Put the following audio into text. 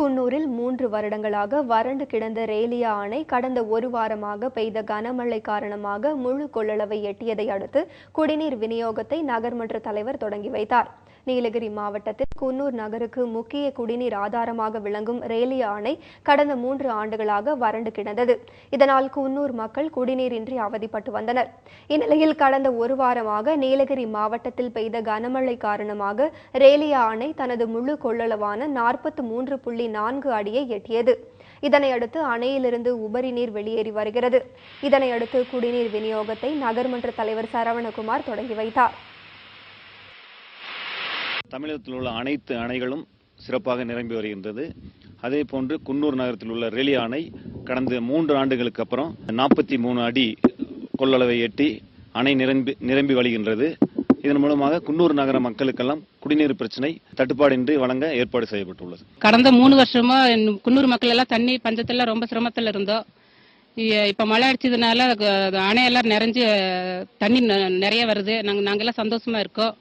குன்னூரில் மூன்று வருடங்களாக வறண்டு கிடந்த ரேலியா அணை கடந்த ஒரு வாரமாக பெய்த கனமழை காரணமாக முழு கொள்ளளவை எட்டியதை அடுத்து குடிநீர் விநியோகத்தை நகர்மன்ற தலைவர் தொடங்கி வைத்தார். நீலகிரி மாவட்டத்தில் குன்னூர் நகருக்கு முக்கிய குடிநீர் ஆதாரமாக விளங்கும் ரேலி ஆணை கடந்த மூன்று ஆண்டுகளாக வறண்டு கிடந்தது. இதனால் குன்னூர் மக்கள் குடிநீரின்றி அவதிப்பட்டு வந்தனர். இந்நிலையில் கடந்த ஒரு வாரமாக நீலகிரி மாவட்டத்தில் பெய்த கனமழை காரணமாக ரேலியா அணை தனது முழு கொள்ளளவான நாற்பத்தி மூன்று புள்ளி நான்கு அடியை எட்டியது. இதனையடுத்து அணையிலிருந்து உபரி நீர் வெளியேறி வருகிறது. இதனையடுத்து குடிநீர் விநியோகத்தை நகர்மன்ற தலைவர் சரவணகுமார் தொடங்கி வைத்தார். தமிழகத்தில் உள்ள அனைத்து அணைகளும் சிறப்பாக நிரம்பி வருகின்றது. அதே போன்று குன்னூர் நகரத்தில் உள்ள ரெலி அணை கடந்த மூன்று ஆண்டுகளுக்கு அப்புறம் நாற்பத்தி மூணு அடி கொள்ளளவை எட்டி அணை நிரம்பி நிரம்பி வழிகின்றது. இதன் மூலமாக குன்னூர் நகர மக்களுக்கெல்லாம் குடிநீர் பிரச்சனை தட்டுப்பாடின்றி வழங்க ஏற்பாடு செய்யப்பட்டுள்ளது. கடந்த மூணு வருஷமா குன்னூர் மக்கள் எல்லாம் தண்ணி பஞ்சத்துல ரொம்ப சிரமத்தில் இருந்தோம். இப்ப மழை அடிச்சதுனால அணையெல்லாம் நிறைஞ்சு தண்ணி நிறைய வருது. நாங்க நாங்கெல்லாம் சந்தோஷமா இருக்கோம்.